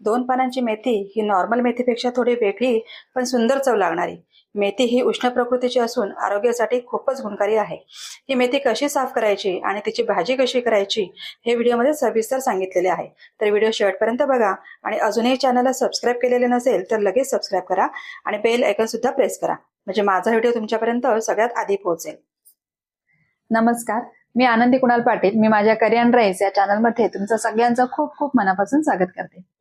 दोन पानांची मेथी ही नॉर्मल मेथीपेक्षा थोडी वेगळी पण सुंदर चव लागणारी. मेथी ही उष्ण प्रकृतीची असून आरोग्यासाठी खूपच गुणकारी आहे. ही मेथी कशी साफ करायची आणि तिची भाजी कशी करायची हे व्हिडिओमध्ये सविस्तर सांगितलेले आहे. तर व्हिडिओ शेवटपर्यंत बघा आणि अजूनही चॅनलला सबस्क्राईब केलेले नसेल तर लगेच सबस्क्राईब करा आणि बेल आयकॉन सुद्धा प्रेस करा. म्हणजे माझा व्हिडिओ तुमच्यापर्यंत सगळ्यात आधी पोहोचेल. नमस्कार. मी आनंदी कुणाल पाटील. मी माझ्या करिअन राईस या चॅनलमध्ये तुमचं सगळ्यांचं खूप खूप मनापासून स्वागत करते.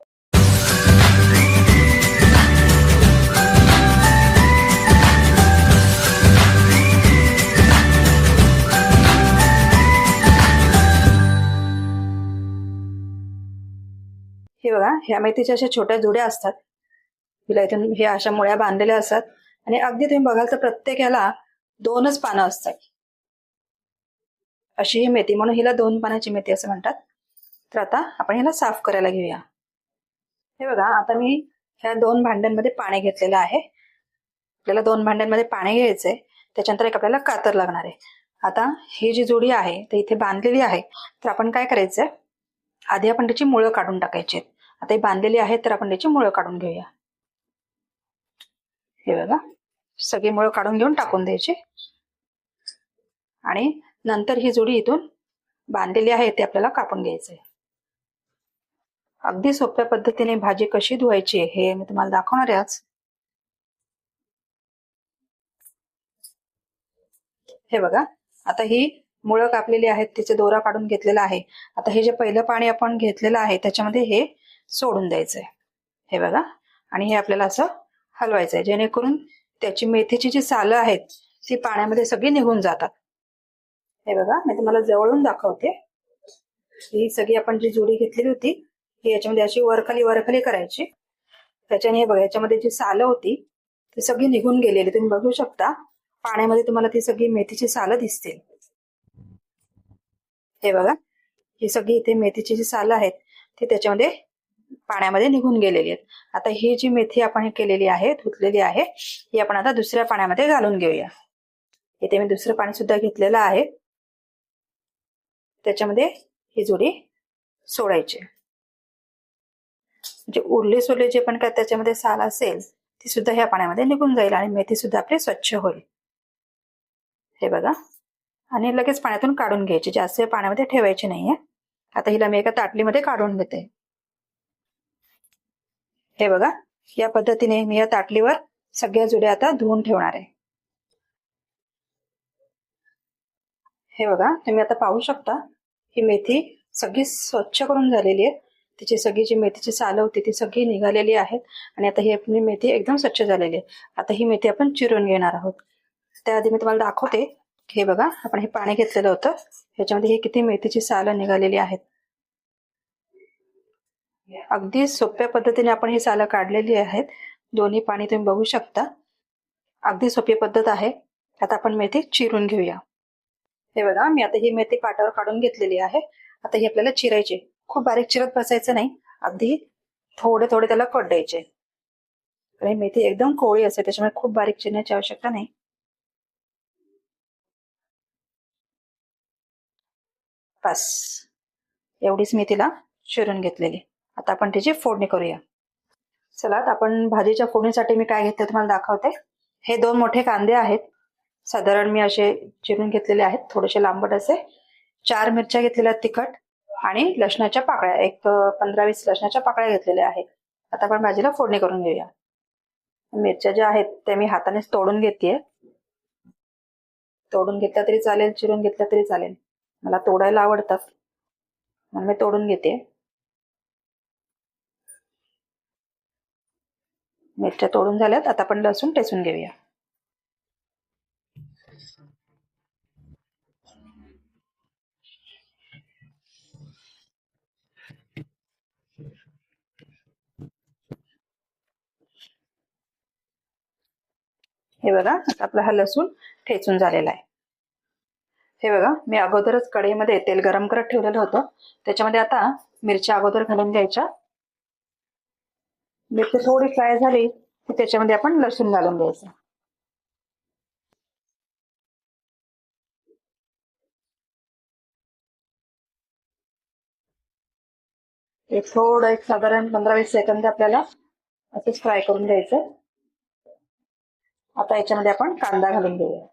हे बघा ह्या मेथीच्या अशा छोट्या जुड्या असतात. हिला इथून हे अशा मुळ्या बांधलेल्या असतात. आणि अगदी तुम्ही बघाल तर प्रत्येक ह्याला दोनच पानं असतात. अशी ही मेथी म्हणून हिला दोन पानाची मेथी असं म्हणतात. तर आता आपण ह्याला साफ करायला घेऊया. हे बघा आता मी ह्या दोन भांड्यांमध्ये पाणी घेतलेलं आहे. आपल्याला दोन भांड्यांमध्ये पाणी घ्यायचंय. त्याच्यानंतर एक आपल्याला कातर लागणार आहे. आता ही जी जुडी आहे तर इथे बांधलेली आहे. तर आपण काय करायचंय? आधी आपण त्याची मुळं काढून टाकायची आहेत आता ही बांधलेली आहेत तर आपण त्याची मुळं काढून घेऊया. हे बघा. सगळी मुळं काढून घेऊन टाकून द्यायची. आणि नंतर ही जोडी इथून बांधलेली आहे ते आपल्याला कापून घ्यायचंय. अगदी सोप्या पद्धतीने भाजी कशी धुवायची हे मी तुम्हाला दाखवणार आहे आज. हे बघा. आता ही मुळं कापलेली आहेत तिचे दोरा काढून घेतलेला आहे. आता हे जे पहिलं पाणी आपण घेतलेलं आहे त्याच्यामध्ये हे सोडून द्यायचंय. हे बघा. आणि हे आपल्याला असं हलवायचंय. जेणेकरून त्याची मेथीची जी सालं आहेत ती पाण्यामध्ये सगळी निघून जातात. हे बघा. मी तुम्हाला जवळून दाखवते. ही सगळी आपण जी जोडी घेतलेली होती ही याच्यामध्ये अशी वरखली वरखली करायची. त्याच्याने हे बघा याच्यामध्ये जी सालं होती ती सगळी निघून गेलेली. तुम्ही बघू शकता पाण्यामध्ये तुम्हाला ती सगळी मेथीची सालं दिसतील. हे बघा ही सगळी इथे मेथीची जी सालं आहेत ती त्याच्यामध्ये पाण्यामध्ये निघून गेलेली आहेत. आता ही जी मेथी आपण केलेली आहे धुतलेली आहे ही आपण आता दुसऱ्या पाण्यामध्ये घालून घेऊया. इथे मी दुसरं पाणी सुद्धा घेतलेलं आहे. त्याच्यामध्ये ही जोडी सोडायची. म्हणजे उरले सोरले जे पण काय त्याच्यामध्ये साल असेल ती सुद्धा ह्या पाण्यामध्ये निघून जाईल आणि मेथी सुद्धा आपली स्वच्छ होईल. हे बघा. आणि लगेच पाण्यातून काढून घ्यायची. जास्त वेळ पाण्यामध्ये ठेवायची नाहीये. आता हिला मी एका ताटलीमध्ये काढून घेते हे बघा या पद्धतीने मी या ताटलीवर सगळ्या जुड्या आता धुवून ठेवणार आहे. हे बघा तुम्ही आता पाहू शकता ही मेथी सगळी स्वच्छ करून झालेली आहे. तिची सगळी जी मेथीची सालं होती ती सगळी निघालेली आहेत. आणि आता ही आपली मेथी एकदम स्वच्छ झालेली आहे. आता ही मेथी आपण चिरून घेणार आहोत. त्याआधी मी तुम्हाला दाखवते हे बघा आपण हे पाणी घेतलेलं होतं. ह्याच्यामध्ये ही किती मेथीची सालं निघालेली आहेत. अगदी सोप्या पद्धतीने आपण ही सालं काढलेली आहेत. दोन्ही पाणी तुम्ही बघू शकता. अगदी सोपी पद्धत आहे. आता आपण मेथी चिरून घेऊया. हे बघा मी आता ही मेथी पाटावर काढून घेतलेली आहे. आता ही आपल्याला चिरायची खूप बारीक चिरत बसायचं नाही. अगदी थोडे थोडे त्याला कट द्यायचे. आणि मेथी एकदम कोळी असते त्याच्यामुळे खूप बारीक चिरण्याची आवश्यकता नाही. बस. एवढीच मी तिला चिरून घेतलेली. आता आपण तिची फोडणी करूया. चला आपण भाजीच्या फोडणीसाठी मी काय घेते तुम्हाला दाखवते. हे दोन मोठे कांदे आहेत. साधारण मी असे चिरून घेतलेले आहेत थोडेसे लांबट असे. चार मिरच्या घेतलेल्या आहेत तिखट आणि लसणाच्या पाकळ्या. एक पंधरा वीस लसणाच्या पाकळ्या घेतलेल्या आहेत. आता आपण भाजीला फोडणी करून घेऊया. मिरच्या ज्या आहेत त्या मी हातानेच तोडून घेते तोडून घेतल्या तरी चालेल चिरून घेतल्या तरी चालेल. मला तोडायला आवडतात म्हणून मी तोडून घेते. मिरच्या तोडून झाल्यात. आता आपण लसूण टेचून घेऊया. हे बघा आता आपला हा लसूण ठेचून झालेला आहे. हे बघा मी अगोदरच कढईमध्ये तेल गरम करत ठेवलेलं होतं. त्याच्यामध्ये आता मिरच्या अगोदर घालून द्यायच्या मिरची थोडी फ्राय झाली की त्याच्यामध्ये आपण लसूण घालून द्यायचं एक थोडं एक साधारण पंधरा वीस सेकंद आपल्याला असंच फ्राय करून द्यायचं आता याच्यामध्ये आपण कांदा घालून देऊया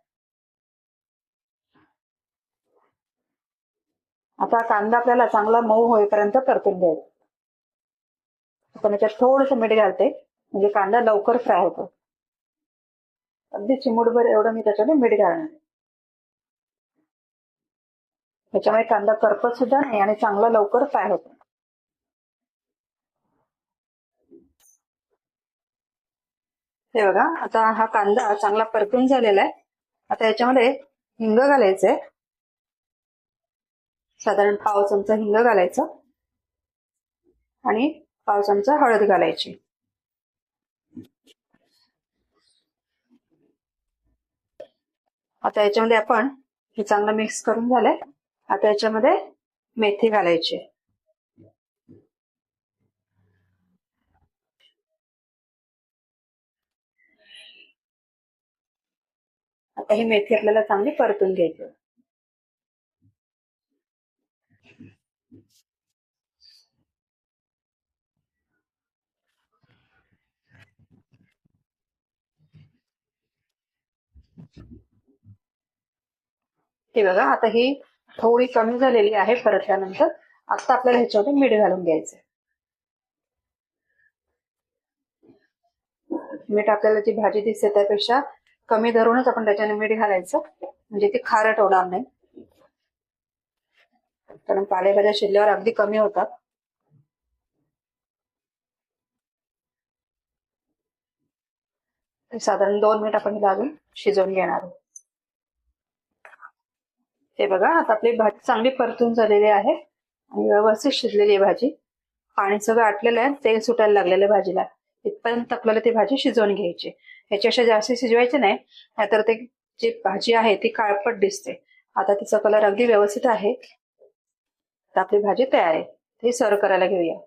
आता कांदा आपल्याला चांगला मऊ होईपर्यंत परतून घ्यायचा. आपण याच्यात थोडस मीठ घालते. म्हणजे कांदा लवकर फ्राय होतो. अगदी चिमूटभर एवढं मी त्याच्यामध्ये मीठ घालणार त्याच्यामुळे कांदा करपत सुद्धा नाही आणि चांगला लवकर फ्राय होतो. हे बघा आता हा कांदा चांगला परतून झालेला आहे. आता याच्यामध्ये हिंग घालायचंय. साधारण पाव चमचा हिंग घालायचं आणि पाव चमचा हळद घालायची. आता याच्यामध्ये आपण हे चांगलं मिक्स करून झालंय. आता याच्यामध्ये मेथी घालायची. आता ही मेथी आपल्याला चांगली परतून घ्यायची. हे बघा आता ही थोडी कमी झालेली आहे परतल्यानंतर. आता आपल्याला ह्याच्यामध्ये मीठ घालून घ्यायचं मीठ आपल्याला जी भाजी दिसते त्यापेक्षा कमी धरूनच आपण त्याच्याने मीठ घालायचं. म्हणजे ती खारट होणार नाही. कारण पालेभाज्या शिल्ल्यावर अगदी कमी होतात. ते साधारण दोन मिनिट आपण हिला अजून शिजवून घेणार आहोत. हे बघा आता आपली भाजी चांगली परतून झालेली आहे आणि व्यवस्थित शिजलेली आहे भाजी. पाणी सगळं आटलेलं आहे तेल सुटायला लागलेलं आहे भाजीला. इथपर्यंत आपल्याला ती भाजी शिजवून घ्यायची. ह्याच्यापेक्षा जास्त शिजवायचे नाही नाहीतर ते जी भाजी आहे ती काळपट दिसते. आता तिचा कलर अगदी व्यवस्थित आहे. तर आपली भाजी तयार आहे. ती सर्व करायला घेऊया.